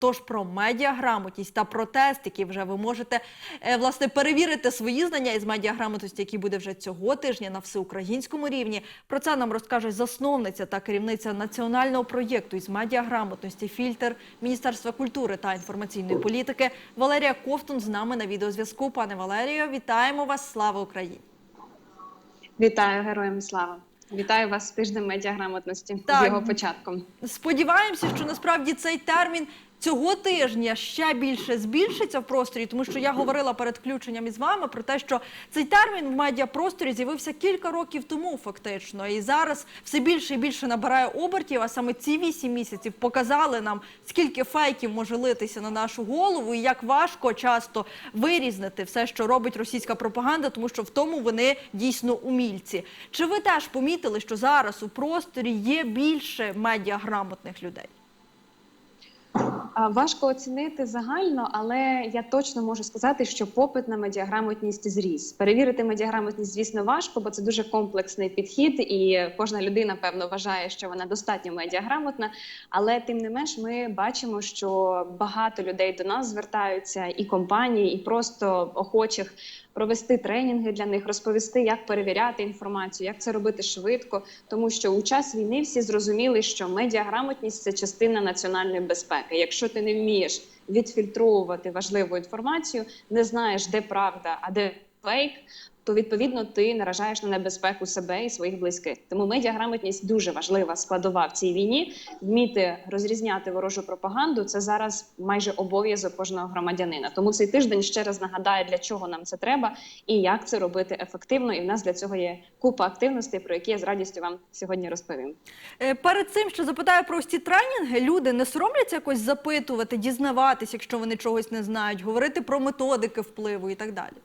Тож про медіаграмотність та про тест, який вже ви можете е, власне перевірити свої знання із медіаграмотності, який буде вже цього тижня на всеукраїнському рівні. Про це нам розкаже засновниця та керівниця національного проєкту із медіаграмотності фільтр Міністерства культури та інформаційної політики Валерія Ковтун з нами на відеозв'язку. Пане Валерію, вітаємо вас! Слава Україні! Вітаю героям слава! Вітаю вас з тижнем медіаграмотності Так. з його початком. Сподіваємося, що насправді цей термін цього тижня ще більше збільшиться в просторі, тому що я говорила перед включенням із вами про те, що цей термін в медіапросторі з'явився кілька років тому, фактично, і зараз все більше і більше набирає обертів. А саме ці вісім місяців показали нам, скільки фейків може литися на нашу голову, і як важко часто вирізнити все, що робить російська пропаганда, тому що в тому вони дійсно умільці. Чи ви теж помітили, що зараз у просторі є більше медіаграмотних людей? Важко оцінити загально, але я точно можу сказати, що попит на медіаграмотність зріс. Перевірити медіаграмотність, звісно, важко, бо це дуже комплексний підхід, і кожна людина певно вважає, що вона достатньо медіаграмотна. Але тим не менш, ми бачимо, що багато людей до нас звертаються, і компанії, і просто охочих провести тренінги для них, розповісти, як перевіряти інформацію, як це робити швидко. Тому що у час війни всі зрозуміли, що медіаграмотність це частина національної безпеки. Якщо ти не вмієш відфільтровувати важливу інформацію, не знаєш, де правда, а де фейк. То відповідно ти наражаєш на небезпеку себе і своїх близьких. Тому медіаграмотність дуже важлива складова в цій війні. Вміти розрізняти ворожу пропаганду це зараз майже обов'язок кожного громадянина. Тому цей тиждень ще раз нагадає, для чого нам це треба і як це робити ефективно. І в нас для цього є купа активностей, про які я з радістю вам сьогодні розповім. Е, Перед цим, що запитаю про ці тренінги, люди не соромляться якось запитувати, дізнаватись, якщо вони чогось не знають, говорити про методики впливу і так далі.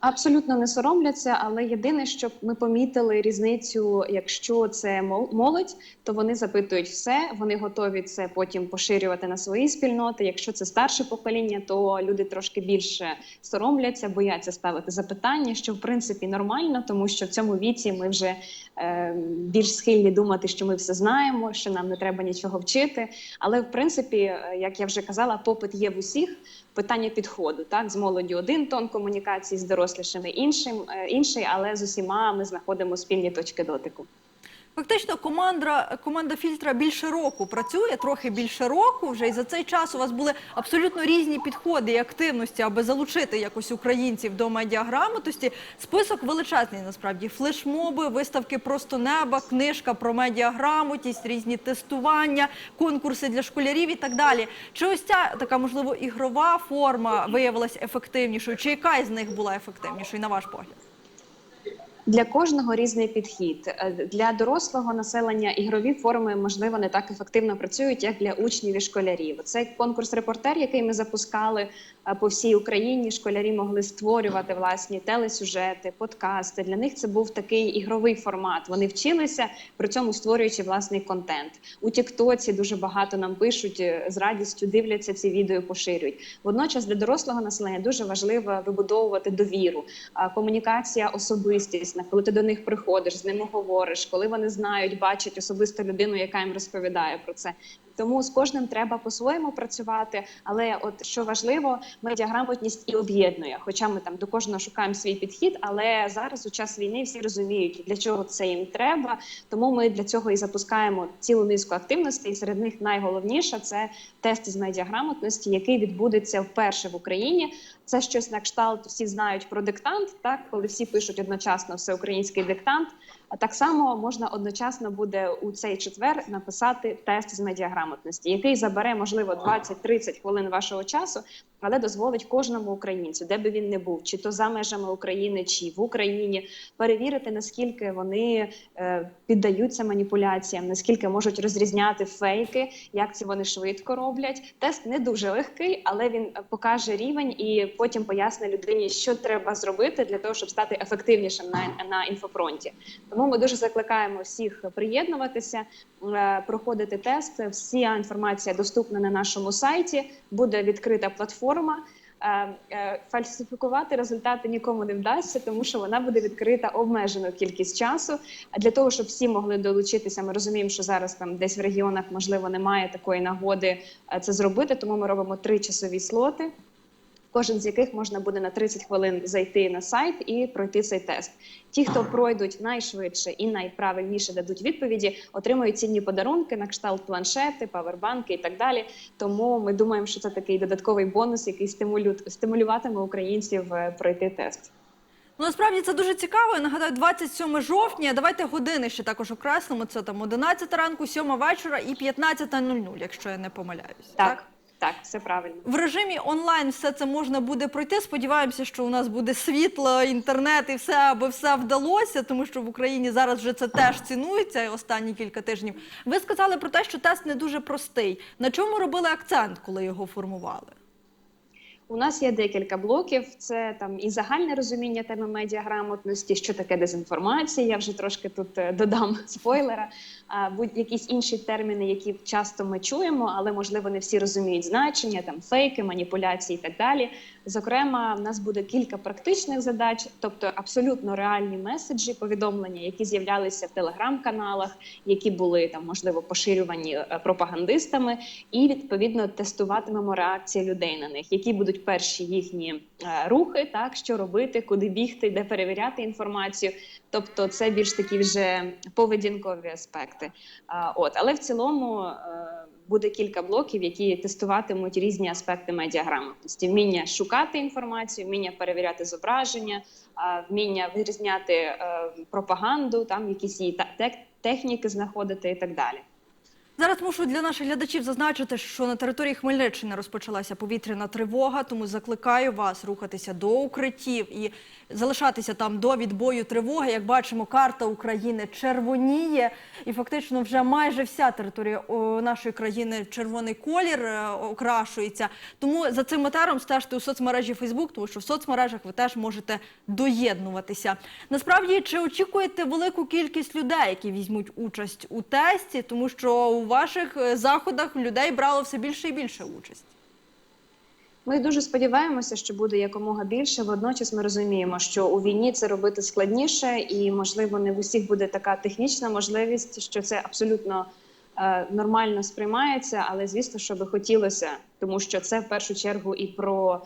Абсолютно не соромляться, але єдине, щоб ми помітили різницю, якщо це молодь, то вони запитують все, вони готові це потім поширювати на свої спільноти. Якщо це старше покоління, то люди трошки більше соромляться, бояться ставити запитання, що в принципі нормально, тому що в цьому віці ми вже е, більш схильні думати, що ми все знаємо, що нам не треба нічого вчити. Але в принципі, е, як я вже казала, попит є в усіх. Питання підходу, так з молоді один тон комунікації, з дорослішими іншим е, інший, але з усіма ми знаходимо спільні точки дотику. Фактично, команда, команда фільтра більше року працює, трохи більше року вже, і за цей час у вас були абсолютно різні підходи і активності, аби залучити якось українців до медіаграмотності. Список величезний насправді. Флешмоби, виставки просто неба, книжка про медіаграмотність, різні тестування, конкурси для школярів і так далі. Чи ось ця така, можливо, ігрова форма виявилась ефективнішою? Чи яка із них була ефективнішою, на ваш погляд? Для кожного різний підхід. Е, Для дорослого населення ігрові форми можливо не так ефективно працюють, як для учнів і школярів. Цей конкурс репортер, який ми запускали е, по всій Україні. Школярі могли створювати власні телесюжети, подкасти. Для них це був такий ігровий формат. Вони вчилися при цьому створюючи власний контент. У Тіктоці дуже багато нам пишуть е, з радістю, дивляться ці відео, поширюють. Водночас для дорослого населення дуже важливо вибудовувати довіру, комунікація особистісна, коли ти до них приходиш, з ними говориш, коли вони знають, бачать особисту людину, яка їм розповідає про це. Тому з кожним треба по-своєму працювати. Але от що важливо, медіаграмотність і об'єднує. Хоча ми там до кожного шукаємо свій підхід, але зараз у час війни всі розуміють, для чого це їм треба. Тому ми для цього і запускаємо цілу низку активностей. І серед них найголовніше це тест з медіаграмотності, який відбудеться вперше в Україні. Це щось на кшталт. Всі знають про диктант, так коли всі пишуть одночасно всеукраїнський диктант. А так само можна одночасно буде у цей четвер написати тест з медіаграмотності, який забере можливо 20-30 хвилин вашого часу, але дозволить кожному українцю, де би він не був, чи то за межами України, чи в Україні, перевірити наскільки вони е, піддаються маніпуляціям, наскільки можуть розрізняти фейки, як це вони швидко роблять. Тест не дуже легкий, але він покаже рівень і потім пояснить людині, що треба зробити для того, щоб стати ефективнішим на, на інфофронті. Тому ми дуже закликаємо всіх приєднуватися, е, проходити тест. Вся інформація доступна на нашому сайті. Буде відкрита платформа. Е, е, Фальсифікувати результати нікому не вдасться, тому що вона буде відкрита обмежену кількість часу. А для того, щоб всі могли долучитися, ми розуміємо, що зараз там десь в регіонах можливо немає такої нагоди е, це зробити. Тому ми робимо три часові слоти. Кожен з яких можна буде на 30 хвилин зайти на сайт і пройти цей тест. Ті, хто пройдуть найшвидше і найправильніше дадуть відповіді, отримують цінні подарунки на кшталт планшети, павербанки і так далі. Тому ми думаємо, що це такий додатковий бонус, який стимулю... стимулюватиме українців е, пройти тест. Ну, насправді це дуже цікаво. Я нагадаю, 27 жовтня. Давайте години ще також окреслимо. Це там 11 ранку, 7 вечора і 15.00, якщо я не помиляюсь. Так, так, все правильно. В режимі онлайн все це можна буде пройти. Сподіваємося, що у нас буде світло, інтернет і все, аби все вдалося, тому що в Україні зараз вже це теж цінується останні кілька тижнів. Ви сказали про те, що тест не дуже простий. На чому робили акцент, коли його формували? У нас є декілька блоків. Це там і загальне розуміння теми медіаграмотності, що таке дезінформація. Я вже трошки тут е, додам спойлера. А будь-якісь інші терміни, які часто ми чуємо, але можливо не всі розуміють значення, там фейки, маніпуляції і так далі. Зокрема, в нас буде кілька практичних задач, тобто абсолютно реальні меседжі, повідомлення, які з'являлися в телеграм-каналах, які були там можливо поширювані е, пропагандистами, і відповідно тестуватимемо реакції людей на них, які будуть перші їхні е, рухи, так що робити, куди бігти, де перевіряти інформацію. Тобто, це більш такі вже поведінкові аспекти. От, але в цілому е, буде кілька блоків, які тестуватимуть різні аспекти медіаграмотності: вміння шукати інформацію, вміння перевіряти зображення, вміння вирізняти е, пропаганду, там якісь її техніки знаходити і так далі. Зараз мушу для наших глядачів зазначити, що на території Хмельниччини розпочалася повітряна тривога, тому закликаю вас рухатися до укриттів і залишатися там до відбою тривоги. Як бачимо, карта України червоніє, і фактично вже майже вся територія нашої країни червоний колір е, окрашується. Тому за цим матером стежте у соцмережі Фейсбук, тому що в соцмережах ви теж можете доєднуватися. Насправді, чи очікуєте велику кількість людей, які візьмуть участь у тесті, тому що у ваших е, заходах людей брало все більше і більше участь? Ми дуже сподіваємося, що буде якомога більше. Водночас ми розуміємо, що у війні це робити складніше, і можливо не в усіх буде така технічна можливість, що це абсолютно е, нормально сприймається. Але звісно, що би хотілося, тому що це в першу чергу і про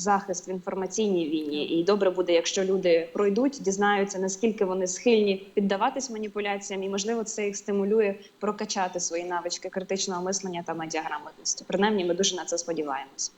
захист в інформаційній війні. І добре буде, якщо люди пройдуть, дізнаються наскільки вони схильні піддаватись маніпуляціям, і можливо це їх стимулює прокачати свої навички критичного мислення та медіаграмотності. Принаймні, ми дуже на це сподіваємося.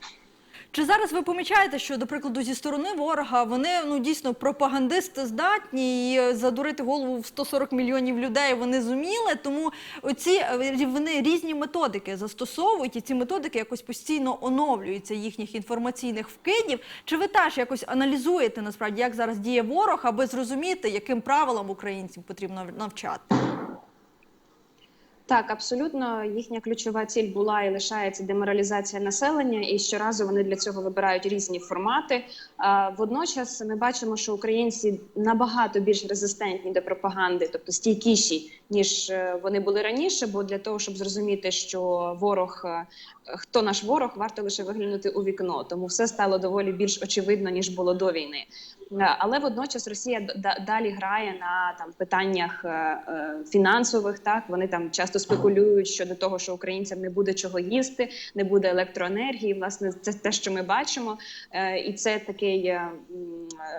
Чи зараз ви помічаєте, що, до прикладу, зі сторони ворога вони ну дійсно пропагандисти здатні і е, задурити голову в 140 мільйонів людей вони зуміли, тому оці е, вони різні методики застосовують, і ці методики якось постійно оновлюються їхніх інформаційних вкидів. Чи ви теж якось аналізуєте насправді, як зараз діє ворог, аби зрозуміти, яким правилам українців потрібно навчати? Так, абсолютно їхня ключова ціль була і лишається деморалізація населення, і щоразу вони для цього вибирають різні формати. Водночас ми бачимо, що українці набагато більш резистентні до пропаганди, тобто стійкіші, ніж е, вони були раніше. Бо для того, щоб зрозуміти, що ворог е, хто наш ворог, варто лише виглянути у вікно. Тому все стало доволі більш очевидно ніж було до війни. Е, Але водночас Росія далі грає на там питаннях е, е, фінансових. Так вони там часто спекулюють щодо того, що українцям не буде чого їсти, не буде електроенергії. Власне, це те, що ми бачимо, і це такий е,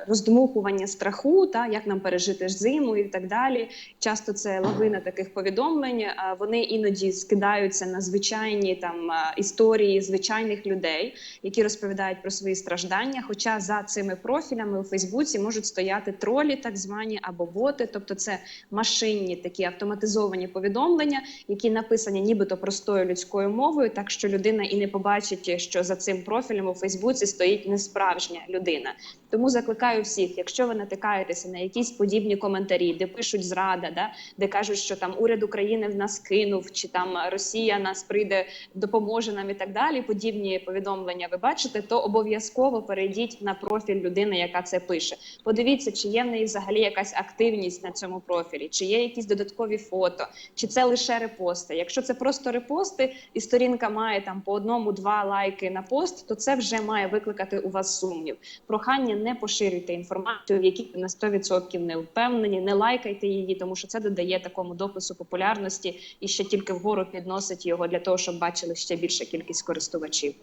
роздмухування страху, та як нам пережити зиму і так далі. Часто це лавина таких повідомлень. Вони іноді скидаються на звичайні там історії звичайних людей, які розповідають про свої страждання. Хоча за цими профілями у Фейсбуці можуть стояти тролі, так звані або боти, тобто це машинні такі автоматизовані повідомлення, які написані нібито простою людською мовою, так що людина і не побачить, що за цим профілем у Фейсбуці стоїть несправжня людина. Тому закликаю всіх, якщо ви натикаєтеся на якісь подібні коментарі, де пишуть зрада, да де кажуть, що там уряд України в нас кинув, чи там Росія нас прийде, допоможе нам і так далі. Подібні повідомлення ви бачите, то обов'язково перейдіть на профіль людини, яка це пише. Подивіться, чи є в неї взагалі якась активність на цьому профілі, чи є якісь додаткові фото, чи це лише репости. Якщо це просто репости, і сторінка має там по одному-два лайки на пост, то це вже має викликати у вас сумнів. Прохання не поширюйте інформацію, в якій ви на 100% не впевнені, не лайкайте її, тому що це додає такому допису популярності і ще тільки вгору підносить його для того, щоб бачили ще більша кількість користувачів.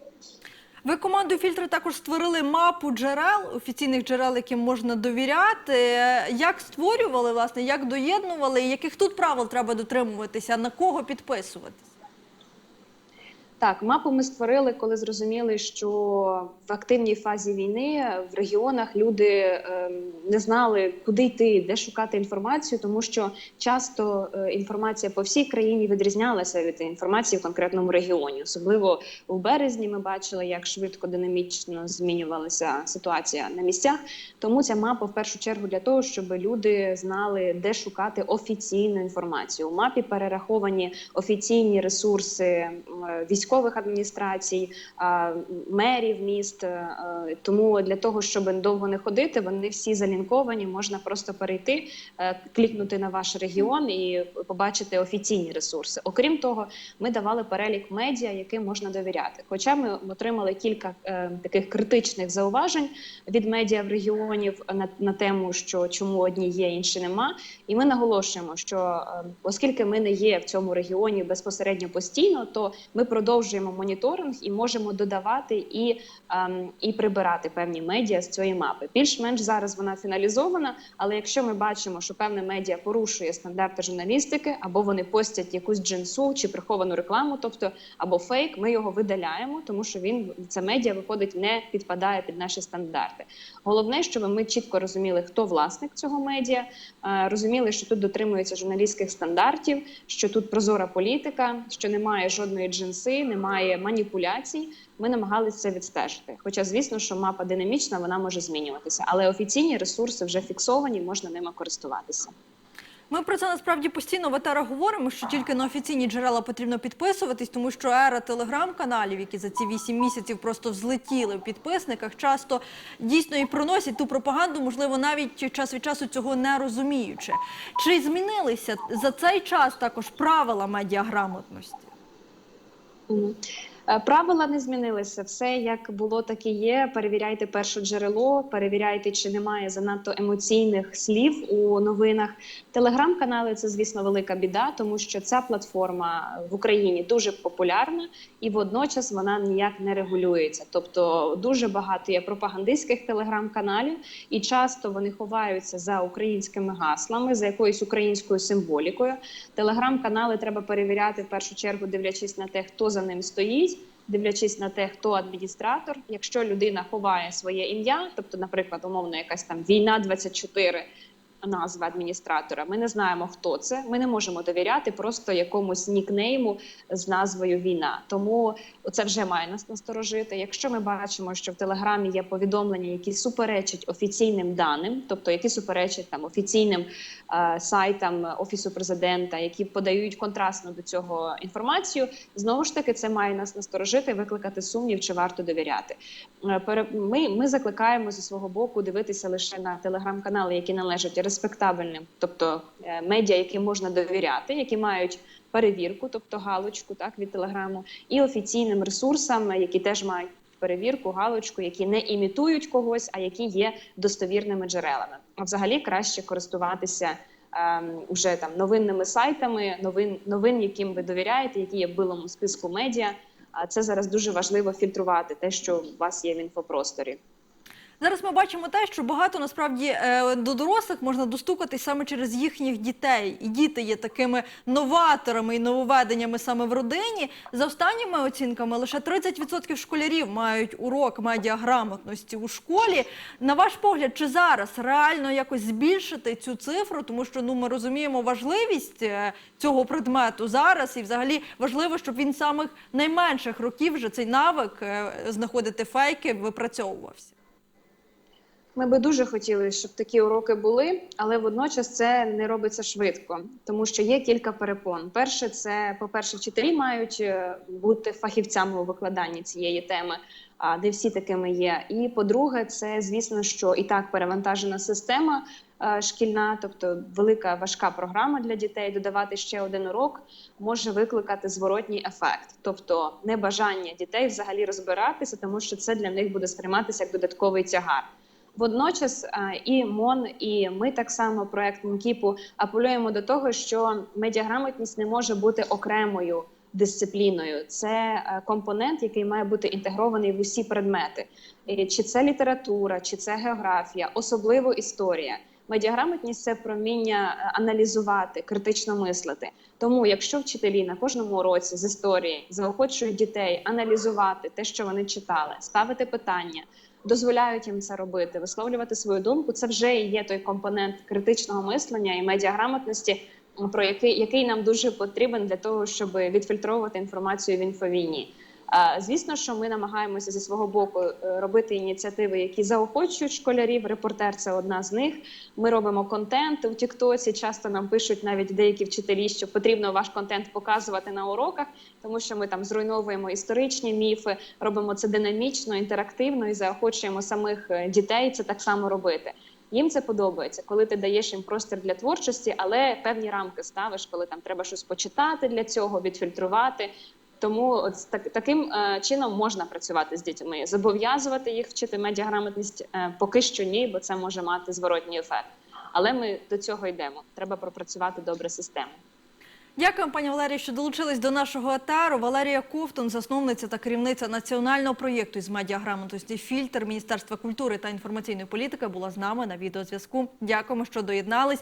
Ви командою фільтри також створили мапу джерел, офіційних джерел, яким можна довіряти. Як створювали, власне, як доєднували, і яких тут правил треба дотримуватися, на кого підписуватись? Так, мапу ми створили, коли зрозуміли, що в активній фазі війни в регіонах люди ем, не знали, куди йти, де шукати інформацію, тому що часто е, інформація по всій країні відрізнялася від інформації в конкретному регіоні. Особливо в березні ми бачили, як швидко динамічно змінювалася ситуація на місцях. Тому ця мапа в першу чергу для того, щоб люди знали, де шукати офіційну інформацію. У мапі перераховані офіційні ресурси м, військових адміністрацій, мерів міст. Е, Тому для того, щоб довго не ходити, вони всі залінковані. Можна просто перейти, е, клікнути на ваш регіон і побачити офіційні ресурси. Окрім того, ми давали перелік медіа, яким можна довіряти. Хоча ми отримали кілька е, таких критичних зауважень від медіа в регіонів на, на тему, що чому одні є, інші нема. І ми наголошуємо, що е, оскільки ми не є в цьому регіоні безпосередньо постійно, то ми продовжуємо моніторинг і можемо додавати і, ем, і прибирати певні медіа з цієї мапи. Більш-менш зараз вона фіналізована. Але якщо ми бачимо, що певне медіа порушує стандарти журналістики, або вони постять якусь джинсу чи приховану рекламу, тобто або фейк, ми його видаляємо, тому що він це медіа виходить, не підпадає під наші стандарти. Головне, щоб ми чітко розуміли, хто власник цього медіа, е, розуміли, що тут дотримуються журналістських стандартів, що тут прозора політика, що немає жодної джинси, немає маніпуляцій. Ми намагалися це відстежити. Хоча, звісно, що мапа динамічна, вона може змінюватися, але офіційні ресурси вже фіксовані, можна ними користуватися. Ми про це насправді постійно в етерах говоримо, що тільки на офіційні джерела потрібно підписуватись, тому що ера телеграм-каналів, які за ці вісім місяців просто взлетіли в підписниках, часто дійсно і проносять ту пропаганду, можливо, навіть час від часу цього не розуміючи. Чи змінилися за цей час також правила медіаграмотності? 嗯。Е, Правила не змінилися. Все як було, так і є. Перевіряйте перше джерело, перевіряйте, чи немає занадто емоційних слів у новинах. Телеграм-канали це, звісно, велика біда, тому що ця платформа в Україні дуже популярна і водночас вона ніяк не регулюється. Тобто дуже багато є пропагандистських телеграм-каналів, і часто вони ховаються за українськими гаслами, за якоюсь українською символікою. Телеграм-канали треба перевіряти в першу чергу, дивлячись на те, хто за ним стоїть. Дивлячись на те, хто адміністратор, якщо людина ховає своє ім'я, тобто, наприклад, умовно, якась там війна 24 назва адміністратора. Ми не знаємо, хто це. Ми не можемо довіряти просто якомусь нікнейму з назвою війна. Тому це вже має нас насторожити. Якщо ми бачимо, що в телеграмі є повідомлення, які суперечать офіційним даним, тобто які суперечать там офіційним е, сайтам офісу президента, які подають контрастну до цього інформацію, знову ж таки це має нас насторожити, викликати сумнів, чи варто довіряти. Е, Ми, ми закликаємо зі свого боку дивитися лише на телеграм-канали, які належать респектабельним, тобто е, медіа, яким можна довіряти, які мають перевірку, тобто галочку, так від телеграму, і офіційним ресурсам, які теж мають. Перевірку, галочку, які не імітують когось, а які є достовірними джерелами. А взагалі краще користуватися ем, уже там новинними сайтами, новин, новин, яким ви довіряєте, які є в білому списку медіа. А це зараз дуже важливо фільтрувати те, що у вас є в інфопросторі. Зараз ми бачимо те, що багато насправді е, до дорослих можна достукатись саме через їхніх дітей, і діти є такими новаторами і нововведеннями саме в родині. За останніми оцінками, лише 30% школярів мають урок медіаграмотності у школі. На ваш погляд, чи зараз реально якось збільшити цю цифру, тому що ну ми розуміємо важливість е, цього предмету зараз, і взагалі важливо, щоб він самих найменших років вже цей навик е, знаходити фейки випрацьовувався. Ми би дуже хотіли, щоб такі уроки були, але водночас це не робиться швидко, тому що є кілька перепон. Перше, це по-перше, вчителі мають е, бути фахівцями у викладанні цієї теми, а де всі такими є. І по-друге, це звісно, що і так перевантажена система е, шкільна, тобто велика важка програма для дітей. Додавати ще один урок може викликати зворотній ефект, тобто небажання дітей взагалі розбиратися, тому що це для них буде сприйматися як додатковий тягар. Водночас е, і МОН, і ми так само проект МКІПу апелюємо до того, що медіаграмотність не може бути окремою дисципліною. Це е, компонент, який має бути інтегрований в усі предмети. Чи це література, чи це географія, особливо історія. Медіаграмотність це про вміння е, аналізувати, критично мислити. Тому, якщо вчителі на кожному уроці з історії заохочують дітей аналізувати те, що вони читали, ставити питання, дозволяють їм це робити, висловлювати свою думку, це вже є той компонент критичного мислення і медіаграмотності, про який, який нам дуже потрібен для того, щоб відфільтровувати інформацію в інфовійні. Звісно, що ми намагаємося зі свого боку е, робити ініціативи, які заохочують школярів. Репортер це одна з них. Ми робимо контент у Тіктоці. Часто нам пишуть навіть деякі вчителі, що потрібно ваш контент показувати на уроках, тому що ми там зруйновуємо історичні міфи, робимо це динамічно, інтерактивно і заохочуємо самих е, дітей це так само робити. Їм це подобається, коли ти даєш їм простір для творчості, але певні рамки ставиш, коли там треба щось почитати для цього, відфільтрувати. Тому от з так, таким е, чином можна працювати з дітьми, зобов'язувати їх вчити медіаграмотність е, поки що ні, бо це може мати зворотній ефект. Але ми до цього йдемо. Треба пропрацювати добре систему. Дякую, пані Валерія, що долучились до нашого етеру. Валерія Ковтун, засновниця та керівниця національного проєкту із медіаграмотності Фільтр Міністерства культури та інформаційної політики, була з нами на відеозв'язку. Дякуємо, що доєднались.